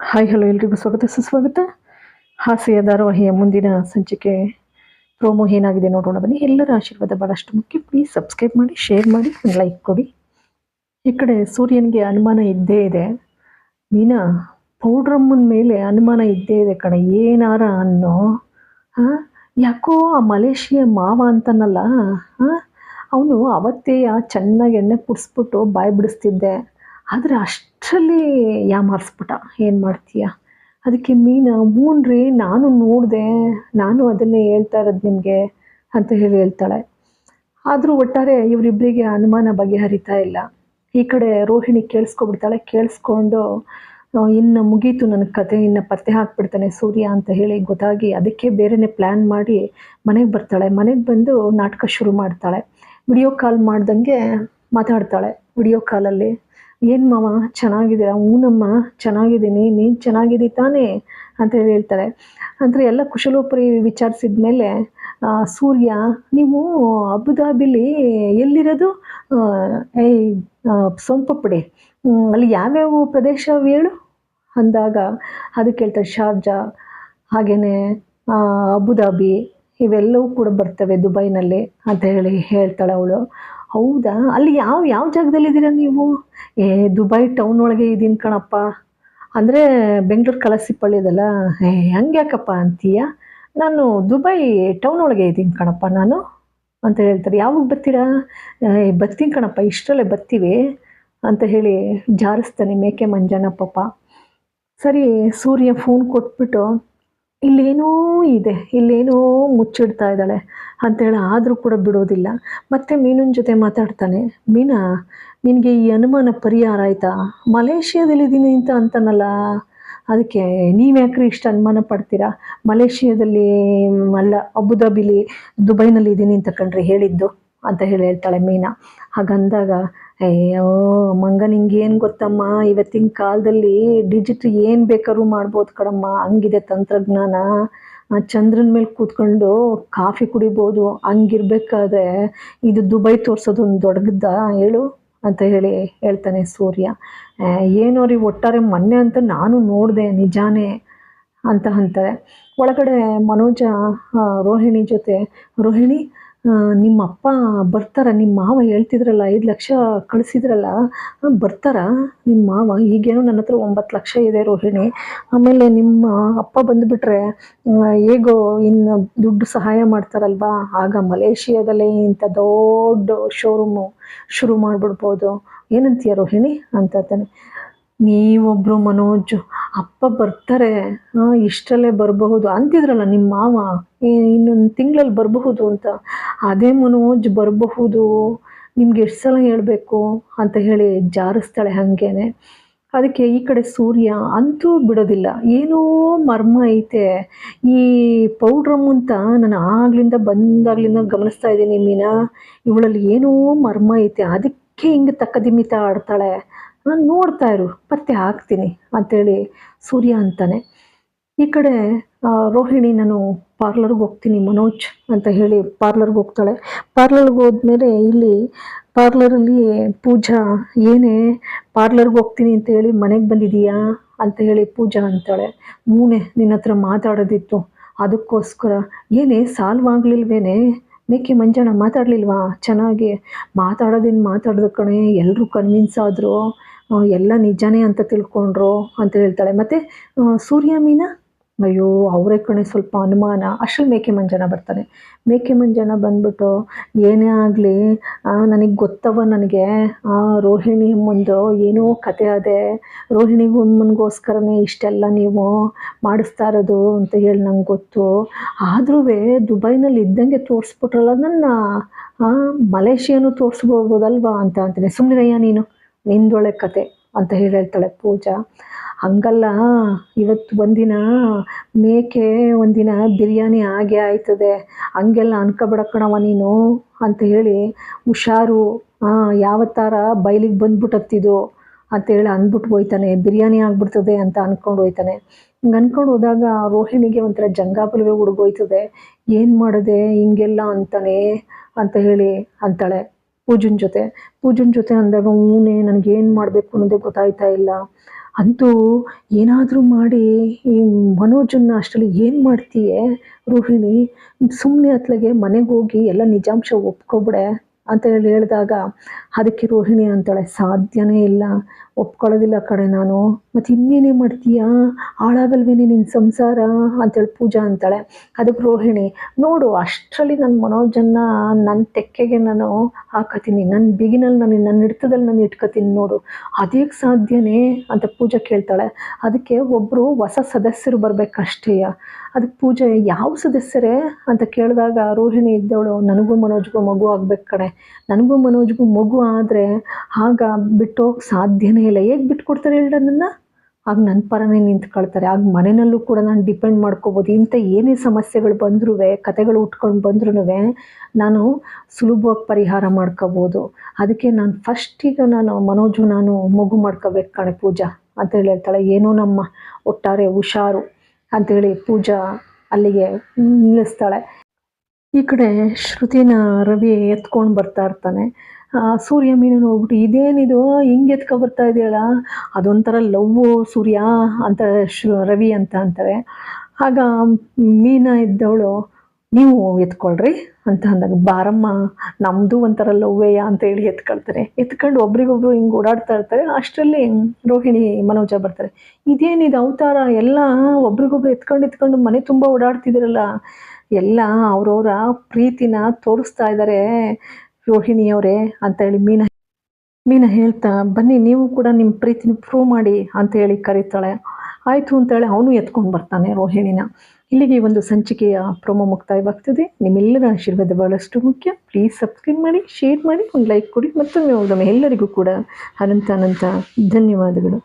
Hi, hello ಎಲ್ರಿಗೂ ಸ್ವಾಗತ, ಸುಸ್ವಾಗತ. ಹಾಸ್ಯ ಧಾರಾವಾಹಿಯ ಮುಂದಿನ ಸಂಚಿಕೆ ಪ್ರೋಮೋ ಏನಾಗಿದೆ ನೋಡೋಣ ಬನ್ನಿ. ಎಲ್ಲರ ಆಶೀರ್ವಾದ ಭಾಳಷ್ಟು ಮುಖ್ಯ. ಪ್ಲೀಸ್ ಸಬ್ಸ್ಕ್ರೈಬ್ ಮಾಡಿ ಶೇರ್ ಮಾಡಿ ಲೈಕ್ ಕೊಡಿ. ಈ ಕಡೆ ಸೂರ್ಯನಿಗೆ ಅನುಮಾನ ಇದ್ದೇ ಇದೆ. ಮೀನಾ, ಪೌಡ್ರಮ್ಮನ ಮೇಲೆ ಅನುಮಾನ ಇದ್ದೇ ಇದೆ ಕಣ. ಏನಾರ ಅನ್ನೋ ಹಾಂ ಯಾಕೋ ಆ ಮಲೇಷಿಯ ಮಾವ ಅಂತನಲ್ಲ ಹಾಂ ಅವನು ಅವತ್ತೇ ಚೆನ್ನಾಗಿ ಎಣ್ಣೆ ಕುಡಿಸ್ಬಿಟ್ಟು ಬಾಯಿ ಬಿಡಿಸ್ತಿದ್ದೆ. ಆದರೆ ಅಷ್ಟರಲ್ಲಿ ಯಾಮಾರಿಸ್ಬಿಟ್ಟ. ಏನು ಮಾಡ್ತೀಯ? ಅದಕ್ಕೆ ಮೀನಾ ಹ್ಞೂನ್ರಿ ನಾನು ನೋಡಿದೆ. ನಾನು ಅದನ್ನೇ ಹೇಳ್ತಾ ಇರೋದು ನಿಮಗೆ ಅಂತ ಹೇಳಿ ಹೇಳ್ತಾಳೆ. ಆದರೂ ಒಟ್ಟಾರೆ ಇವರಿಬ್ಬರಿಗೆ ಅನುಮಾನ ಬಗೆಹರಿತಾ ಇಲ್ಲ. ಈ ಕಡೆ ರೋಹಿಣಿ ಕೇಳಿಸ್ಕೊಬಿಡ್ತಾಳೆ. ಕೇಳಿಸ್ಕೊಂಡು ಇನ್ನು ಮುಗೀತು ನನ್ನ ಕತೆ. ಇನ್ನು ಪತ್ತೆ ಹಾಕ್ಬಿಡ್ತಾನೆ ಸೂರ್ಯ ಅಂತ ಹೇಳಿ ಗೊತ್ತಾಗಿ ಅದಕ್ಕೆ ಬೇರೆನೇ ಪ್ಲ್ಯಾನ್ ಮಾಡಿ ಮನೆಗೆ ಬರ್ತಾಳೆ. ಮನೆಗೆ ಬಂದು ನಾಟಕ ಶುರು ಮಾಡ್ತಾಳೆ. ವಿಡಿಯೋ ಕಾಲ್ ಮಾಡ್ದಂಗೆ ಮಾತಾಡ್ತಾಳೆ. ವಿಡಿಯೋ ಕಾಲಲ್ಲಿ. ಏನು ಮಾವ ಚೆನ್ನಾಗಿದ್ದೀರಾ? ಊನಮ್ಮ, ಚೆನ್ನಾಗಿದ್ದೀನಿ, ನೀನು ಚೆನ್ನಾಗಿದ್ದಿ ತಾನೇ? ಅಂತ ಹೇಳಿ ಹೇಳ್ತಾಳೆ ಅಂದರೆ ಎಲ್ಲ ಕುಶಲೋಪರಿ ವಿಚಾರಿಸಿದ ಮೇಲೆ ಸೂರ್ಯ, ನೀವು ಅಬುದಾಬಿಲಿ ಎಲ್ಲಿರೋದು? ಏಯ್ ಸೋಂಪಪುಡಿ ಅಲ್ಲಿ ಯಾವ್ಯಾವ ಪ್ರದೇಶ ಹೇಳು? ಅಂದಾಗ ಅದಕ್ಕೆ ಹೇಳ್ತಾರೆ, ಶಾರ್ಜಾ ಹಾಗೆಯೇ ಅಬುದಾಬಿ, ಇವೆಲ್ಲವೂ ಕೂಡ ಬರ್ತವೆ ದುಬೈನಲ್ಲಿ ಅಂತ ಹೇಳಿ ಹೇಳ್ತಾಳೆ ಅವಳು. ಹೌದಾ? ಅಲ್ಲಿ ಯಾವ ಯಾವ ಜಾಗದಲ್ಲಿದ್ದೀರಾ ನೀವು? ಏ, ದುಬೈ ಟೌನ್ ಒಳಗೆ ಇದ್ದೀನಿ ಕಣಪ್ಪ. ಅಂದರೆ ಬೆಂಗಳೂರು ಕಲಸಿಪಳ್ಳಿ ಇದಲ್ಲ ಏ ಹಂಗೆ ಯಾಕಪ್ಪ ಅಂತೀಯ? ನಾನು ದುಬೈ ಟೌನ್ ಒಳಗೆ ಇದ್ದೀನಿ ಕಣಪ್ಪ ನಾನು. ಅಂತ ಹೇಳ್ತಾರೆ. ಯಾವಾಗ ಬರ್ತೀರಾ? ಬರ್ತೀನಿ ಕಣಪ್ಪ, ಇಷ್ಟರಲ್ಲೇ ಬರ್ತೀವಿ ಅಂತ ಹೇಳಿ ಜಾರಿಸ್ತಾನೆ ಮೇಕೆ ಮಂಜಾನ ಪಾಪ. ಸರಿ, ಸೂರ್ಯ ಫೋನ್ ಕೊಟ್ಬಿಟ್ಟು ಇಲ್ಲೇನೋ ಇದೆ, ಇಲ್ಲೇನೋ ಮುಚ್ಚಿಡ್ತಾ ಇದ್ದಾಳೆ ಅಂತೇಳಿ ಆದರೂ ಕೂಡ ಬಿಡೋದಿಲ್ಲ. ಮತ್ತೆ ಮೀನಿನ ಜೊತೆ ಮಾತಾಡ್ತಾನೆ, ಮೀನಾ, ನಿನಗೆ ಈ ಅನುಮಾನ ಪರಿಹಾರ ಆಯಿತಾ? ಮಲೇಷ್ಯಾದಲ್ಲಿದ್ದೀನಿ ಅಂತ ಅಂತನಲ್ಲ, ಅದಕ್ಕೆ ನೀವು ಯಾಕ್ರಿ ಇಷ್ಟು ಅನುಮಾನ ಪಡ್ತೀರಾ? ಮಲೇಷ್ಯಾದಲ್ಲಿ ಅಲ್ಲ, ಅಬುದಾಬಿಲಿ ದುಬೈನಲ್ಲಿ ಇದ್ದೀನಿ ಅಂತ ಕಣ್ರಿ ಹೇಳಿದ್ದು, ಅಂತ ಹೇಳಿ ಹೇಳ್ತಾಳೆ ಮೀನಾ. ಹಾಗಂದಾಗ ಅಯ್ಯೋ, ಮಂಗ ನಿಂಗೇನು ಗೊತ್ತಮ್ಮ? ಇವತ್ತಿನ ಕಾಲದಲ್ಲಿ ಡಿಜಿಟ್ ಏನು ಬೇಕಾದ್ರೂ ಮಾಡ್ಬೋದು ಕಣಮ್ಮ. ಹಂಗಿದೆ ತಂತ್ರಜ್ಞಾನ. ಚಂದ್ರನ ಮೇಲೆ ಕೂತ್ಕೊಂಡು ಕಾಫಿ ಕುಡಿಬೋದು. ಹಂಗಿರ್ಬೇಕಾದ್ರೆ ಇದು ದುಬೈ ತೋರಿಸೋದು ಒಂದು ದೊಡ್ಡದ ಹೇಳು ಅಂತ ಹೇಳಿ ಹೇಳ್ತಾನೆ ಸೂರ್ಯ. ಏನೋ ರೀ ಒಟ್ಟಾರೆ ಮೊನ್ನೆ ಅಂತ ನಾನು ನೋಡಿದೆ ನಿಜಾನೇ ಅಂತ ಅಂತಾರೆ. ಒಳಗಡೆ ಮನೋಜ ರೋಹಿಣಿ ಜೊತೆ. ರೋಹಿಣಿ ನಿಮ್ಮ ಅಪ್ಪ ಬರ್ತಾರ, ನಿಮ್ಮ ಮಾವ ಹೇಳ್ತಿದ್ರಲ್ಲ, ಐದು ಲಕ್ಷ ಕಳಿಸಿದ್ರಲ್ಲ ಬರ್ತಾರ? ನಿಮ್ಮ ಮಾವ, ಈಗೇನು ನನ್ನ ಹತ್ರ ಒಂಬತ್ತು ಲಕ್ಷ ಇದೆ ರೋಹಿಣಿ. ಆಮೇಲೆ ನಿಮ್ಮ ಅಪ್ಪ ಬಂದುಬಿಟ್ರೆ ಹೇಗೋ ಇನ್ನು ದುಡ್ಡು ಸಹಾಯ ಮಾಡ್ತಾರಲ್ವಾ? ಆಗ ಮಲೇಷಿಯಾದಲ್ಲೇ ಇಂಥ ದೊಡ್ಡ ಶೋರೂಮು ಶುರು ಮಾಡಿಬಿಡ್ಬೋದು. ಏನಂತೀಯ ರೋಹಿಣಿ? ಅಂತ ತಾನೆ. ನೀವೊಬ್ಬರು ಮನೋಜ್, ಅಪ್ಪ ಬರ್ತಾರೆ. ಇಷ್ಟರಲ್ಲೇ ಬರಬಹುದು. ಅಂತಿದ್ರಲ್ಲ ನಿಮ್ಮ ಮಾವ? ಇನ್ನೊಂದು ತಿಂಗಳಲ್ಲಿ ಬರಬಹುದು ಅಂತ. ಅದೇ ಮನೋಜ್ ಬರಬಹುದು. ನಿಮ್ಗೆ ಎಷ್ಟು ಸಲ ಹೇಳಬೇಕು ಅಂತ ಹೇಳಿ ಜಾರಿಸ್ತಾಳೆ ಹಾಗೇನೆ. ಅದಕ್ಕೆ ಈ ಕಡೆ ಸೂರ್ಯ ಅಂತೂ ಬಿಡೋದಿಲ್ಲ. ಏನೋ ಮರ್ಮ ಐತೆ. ಈ ಪೌಡ್ರಮ್ ಅಂತ ನಾನು ಆಗ್ಲಿಂದ ಬಂದಾಗ್ಲಿಂದ ಗಮನಿಸ್ತಾ ಇದ್ದೀನಿ ಮೀನಾ. ಇವಳಲ್ಲಿ ಏನೋ ಮರ್ಮ ಐತೆ. ಅದಕ್ಕೆ ಹಿಂಗೆ ತಕ್ಕದಿಮಿತ ಆಡ್ತಾಳೆ. ನಾನು ನೋಡ್ತಾ ಇರು, ಪತ್ತೆ ಹಾಕ್ತೀನಿ ಅಂತೇಳಿ ಸೂರ್ಯ ಅಂತಾನೆ. ಈ ಕಡೆ ರೋಹಿಣಿ ನಾನು ಪಾರ್ಲರ್ಗೆ ಹೋಗ್ತೀನಿ, ಮನೋಜ್ ಅಂತ ಹೇಳಿ ಪಾರ್ಲರ್ಗೆ ಹೋಗ್ತಾಳೆ. ಪಾರ್ಲರ್ಗೆ ಹೋದ್ಮೇಲೆ ಇಲ್ಲಿ ಪಾರ್ಲರಲ್ಲಿ ಪೂಜಾ, ಏನೇ ಪಾರ್ಲರ್ಗೆ ಹೋಗ್ತೀನಿ ಅಂತ ಹೇಳಿ ಮನೆಗೆ ಬಂದಿದೀಯಾ ಅಂತ ಹೇಳಿ ಪೂಜಾ ಅಂತಾಳೆ. ಮೂನೆ ನಿನ್ನ ಹತ್ರ ಮಾತಾಡೋದಿತ್ತು, ಅದಕ್ಕೋಸ್ಕರ. ಏನೇ ಸಾಲ್ವಾಗ್ಲಿಲ್ವೇನೆ ಮೇಕೆ ಮಂಜಣ್ಣ ಮಾತಾಡಲಿಲ್ವಾ? ಚೆನ್ನಾಗಿ ಮಾತಾಡೋದೇನು ಮಾತಾಡಿದ ಕಣೆ ಎಲ್ಲರೂ ಕನ್ವಿನ್ಸ್ ಆದರು ಎಲ್ಲ ನಿಜಾನೇ ಅಂತ ತಿಳ್ಕೊಂಡ್ರು ಅಂತ ಹೇಳ್ತಾಳೆ. ಮತ್ತು ಸೂರ್ಯ ಮೀನಾ? ಅಯ್ಯೋ, ಅವರೇ ಕಣೆ ಸ್ವಲ್ಪ ಅನುಮಾನ. ಅಷ್ಟು ಮೇಕೆ ಮಂಜನ ಬರ್ತಾನೆ. ಮೇಕೆ ಮಂಜನ ಬಂದ್ಬಿಟ್ಟು, ಏನೇ ಆಗಲಿ ನನಗೆ ಗೊತ್ತವ ನನಗೆ. ರೋಹಿಣಿ ಮುಂದೆ ಏನೋ ಕತೆ ಅದೇ. ರೋಹಿಣಿ ಅಮ್ಮನಿಗೋಸ್ಕರನೇ ಇಷ್ಟೆಲ್ಲ ನೀವು ಮಾಡಿಸ್ತಾ ಇರೋದು ಅಂತ ಹೇಳಿ ನಂಗೆ ಗೊತ್ತು. ಆದ್ರೂ ದುಬೈನಲ್ಲಿ ಇದ್ದಂಗೆ ತೋರಿಸ್ಬಿಟ್ರಲ್ಲ ನನ್ನ ಮಲೇಷಿಯಾನು ತೋರಿಸ್ಬೋದಲ್ವಾ ಅಂತ ಅಂತಾನೆ. ಸುಮ್ಮನಿರಯ್ಯ ನೀನು ನಿಂದೊಳೆ ಕತೆ. ಅಂತ ಹೇಳಿ ಹೇಳ್ತಾಳೆ ಪೂಜಾ. ಹಂಗಲ್ಲ, ಇವತ್ತು ಒಂದಿನ ಮೇಕೆ ಒಂದಿನ ಬಿರಿಯಾನಿ ಆಗೇ ಆಯ್ತದೆ. ಹಂಗೆಲ್ಲ ಅನ್ಕೋಬೇಡ ಕಣವ ನೀನು ಅಂತ ಹೇಳಿ ಹುಷಾರು ಯಾವತ್ತಾರ ಬೈಲಿಗೆ ಬಂದ್ಬಿಟ್ಟತ್ತಿದು ಅಂತೇಳಿ ಅಂದ್ಬಿಟ್ಟು ಹೋಯ್ತಾನೆ. ಬಿರಿಯಾನಿ ಆಗ್ಬಿಡ್ತದೆ ಅಂತ ಅಂದ್ಕೊಂಡು ಹೋಯ್ತಾನೆ. ಹಿಂಗೆ ಅಂದ್ಕೊಂಡು ಹೋದಾಗ ರೋಹಿಣಿಗೆ ಒಂಥರ ಜಂಗಾಬಲವೇ ಹುಡುಗೋಯ್ತದೆ. ಏನು ಮಾಡಿದೆ ಹಿಂಗೆಲ್ಲ ಅಂತಾನೆ ಅಂತ ಹೇಳಿ ಅಂತಾಳೆ. ಪೂಜನ್ ಜೊತೆ ಪೂಜನ್ ಜೊತೆ ಅಂದಾಗ ಹೂನೆ ನನಗೇನು ಮಾಡಬೇಕು ಅನ್ನೋದೇ ಗೊತ್ತಾಯ್ತಾ ಇಲ್ಲ. ಅಂತೂ ಏನಾದರೂ ಮಾಡಿ ಈ ಮನೋಜನ್ನ ಅಷ್ಟರಲ್ಲಿ ಏನು ಮಾಡ್ತೀಯೇ ರೋಹಿಣಿ ಸುಮ್ಮನೆ ಅತ್ಲಗೆ ಮನೆಗೆ ಹೋಗಿ ಎಲ್ಲ ನಿಜಾಂಶ ಒಪ್ಕೊಬಿಡೆ ಅಂತ ಹೇಳಿ ಹೇಳಿದಾಗ, ಅದಕ್ಕೆ ರೋಹಿಣಿ ಅಂತಾಳೆ ಸಾಧ್ಯನೇ ಇಲ್ಲ. ಒಪ್ಕೊಳ್ಳೋದಿಲ್ಲ ಕಡೆ ನಾನು. ಮತ್ತು ಇನ್ನೇನೇ ಮಾಡ್ತೀಯಾ? ಹಾಳಾಗಲ್ವೇನೆ ನಿನ್ನ ಸಂಸಾರ? ಅಂತೇಳಿ ಪೂಜಾ ಅಂತಾಳೆ. ಅದಕ್ಕೆ ರೋಹಿಣಿ, ನೋಡು, ಅಷ್ಟರಲ್ಲಿ ನನ್ನ ಮನೋಜನ್ನ ನನ್ನ ತೆಕ್ಕೆಗೆ ನಾನು ಹಾಕತೀನಿ ನನ್ನ ಬಿಗಿನಲ್ಲಿ ನಾನು ನನ್ನ ಹಿಡ್ತದಲ್ಲಿ ನಾನು ಇಟ್ಕೋತೀನಿ ನೋಡು. ಅದೇಗೆ ಸಾಧ್ಯನೇ? ಅಂತ ಪೂಜಾ ಕೇಳ್ತಾಳೆ. ಅದಕ್ಕೆ ಒಬ್ಬರು ಹೊಸ ಸದಸ್ಯರು ಬರಬೇಕಷ್ಟೇಯ ಅದಕ್ಕೆ ಪೂಜೆ, ಯಾವ ಸದಸ್ಯರೇ? ಅಂತ ಕೇಳಿದಾಗ ರೋಹಿಣಿ ಇದ್ದವಳು, ನನಗೂ ಮನೋಜ್ಗೂ ಮಗು ಆಗ್ಬೇಕು ಕಣೆ. ನನಗೂ ಮನೋಜ್ಗೂ ಮಗು ಆದರೆ ಆಗ ಬಿಟ್ಟೋಗಿ ಸಾಧ್ಯನೇ ಇಲ್ಲ, ಹೇಗೆ ಬಿಟ್ಕೊಡ್ತಾರೆ ಹೇಳಿ ನನ್ನನ್ನು ಆಗ ನನ್ನ ಪರನೇ ನಿಂತ್ಕೊಳ್ತಾರೆ. ಆಗ ಮನೆಯಲ್ಲೂ ಕೂಡ ನಾನು ಡಿಪೆಂಡ್ ಮಾಡ್ಕೋಬೋದು. ಇಂಥ ಏನೇ ಸಮಸ್ಯೆಗಳು ಬಂದ್ರೂ ಕತೆಗಳು ಉಟ್ಕೊಂಡು ಬಂದ್ರೂ ನಾನು ಸುಲಭವಾಗಿ ಪರಿಹಾರ ಮಾಡ್ಕೋಬೋದು. ಅದಕ್ಕೆ ನಾನು ಫಸ್ಟಿಗೆ ನಾನು ಮನೋಜು ನಾನು ಮಗು ಮಾಡ್ಕೋಬೇಕು ಕಣೆ ಪೂಜಾ ಅಂತ ಹೇಳಿ ಹೇಳ್ತಾಳೆ. ಏನೋ ನಮ್ಮ ಒಟ್ಟಾರೆ ಹುಷಾರು ಅಂತೇಳಿ ಪೂಜಾ ಅಲ್ಲಿಗೆ ನಿಲ್ಲಿಸ್ತಾಳೆ. ಈ ಕಡೆ ಶ್ರುತಿನ ರವಿ ಎತ್ಕೊಂಡು ಬರ್ತಾ ಇರ್ತಾನೆ. ಸೂರ್ಯ ಮೀನು ಹೋಗ್ಬಿಟ್ಟು ಇದೇನಿದು ಹಿಂಗೆ ಎತ್ಕೊ ಬರ್ತಾ ಇದೆಯಲ್ಲ? ಅದೊಂಥರ ಲವ್ ಸೂರ್ಯ ಅಂತ ರವಿ ಅಂತ ಅಂತಾರೆ. ಆಗ ಮೀನ ಇದ್ದವಳು, ನೀವು ಎತ್ಕೊಳ್ರಿ ಅಂತ ಅಂದಾಗ, ಬಾರಮ್ಮ ನಮ್ಮದು ಒಂಥರ ಲವ್ವೇಯ ಅಂತ ಹೇಳಿ ಎತ್ಕೊಳ್ತಾರೆ. ಎತ್ಕೊಂಡು ಒಬ್ರಿಗೊಬ್ರು ಹಿಂಗೆ ಓಡಾಡ್ತಾ ಇರ್ತಾರೆ. ಅಷ್ಟರಲ್ಲಿ ರೋಹಿಣಿ, ಮನೋಜ ಬರ್ತಾರೆ. ಇದೇನಿದು? ಅವತಾರ? ಎಲ್ಲ ಒಬ್ರಿಗೊಬ್ರು ಎತ್ಕೊಂಡು ಎತ್ಕೊಂಡು ಮನೆ ತುಂಬ ಓಡಾಡ್ತಿದ್ರಲ್ಲ ಎಲ್ಲ ಅವ್ರವ್ರ ಪ್ರೀತಿನ ತೋರಿಸ್ತಾ ಇದ್ದಾರೆ ರೋಹಿಣಿಯವರೇ ಅಂತ ಹೇಳಿ ಮೀನ ಮೀನ ಹೇಳ್ತಾ, ಬನ್ನಿ ನೀವು ಕೂಡ ನಿಮ್ಮ ಪ್ರೀತಿನ ಪ್ರೂವ್ ಮಾಡಿ ಅಂತ ಹೇಳಿ ಕರೀತಾಳೆ. ಆಯಿತು ಅಂತೇಳಿ ಅವನು ಎತ್ಕೊಂಡು ಬರ್ತಾನೆ ರೋಹಿಣಿನ. ಇಲ್ಲಿಗೆ ಒಂದು ಸಂಚಿಕೆಯ ಪ್ರೊಮೋ ಮುಕ್ತಾಯವಾಗ್ತದೆ. ನಿಮ್ಮೆಲ್ಲರ ಆಶೀರ್ವಾದ ಬಹಳಷ್ಟು ಮುಖ್ಯ. ಪ್ಲೀಸ್ ಸಬ್ಸ್ಕ್ರೈಬ್ ಮಾಡಿ ಶೇರ್ ಮಾಡಿ, ಒಂದು ಲೈಕ್ ಕೊಡಿ. ಮತ್ತೊಮ್ಮೆ ಹೋದೊಮ್ಮೆ ಎಲ್ಲರಿಗೂ ಕೂಡ ಅನಂತ ಅನಂತ ಧನ್ಯವಾದಗಳು.